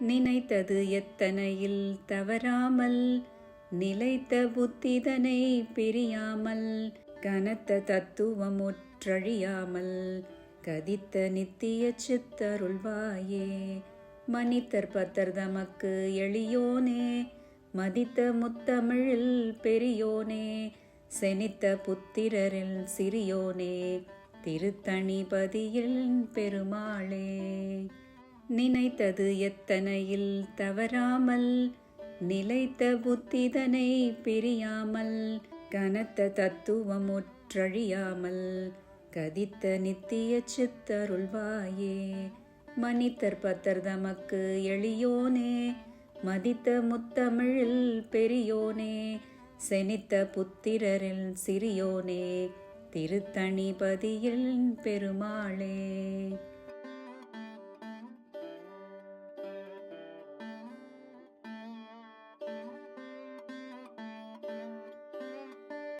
நினைத்தது எத்தனையில் தவறாமல் நிலைத்த புத்திதனை பிரியாமல் கனத்த தத்துவம் ஒற்றழியாமல் கதித்த நித்திய சித்தருள்வாயே. மனிதர் பத்தர் தமக்கு எளியோனே மதித்த முத்தமிழில் பெரியோனே செனித்த புத்திரரில் சிறியோனே திருத்தணிபதியில் பெருமாளே. நினைத்தது எத்தனையில் தவறாமல் நிலைத்த புத்திதனை பிரியாமல் கனத்த தத்துவம் ஒற்றழியாமல் கதித்த நித்திய சித்தருள்வாயே. மனிதர் பத்தர் தமக்கு எளியோனே மதித்த முத்தமிழில் பெரியோனே செனித்த புத்திரரில் சிறியோனே திருத்தணிபதியில் பெருமாளே.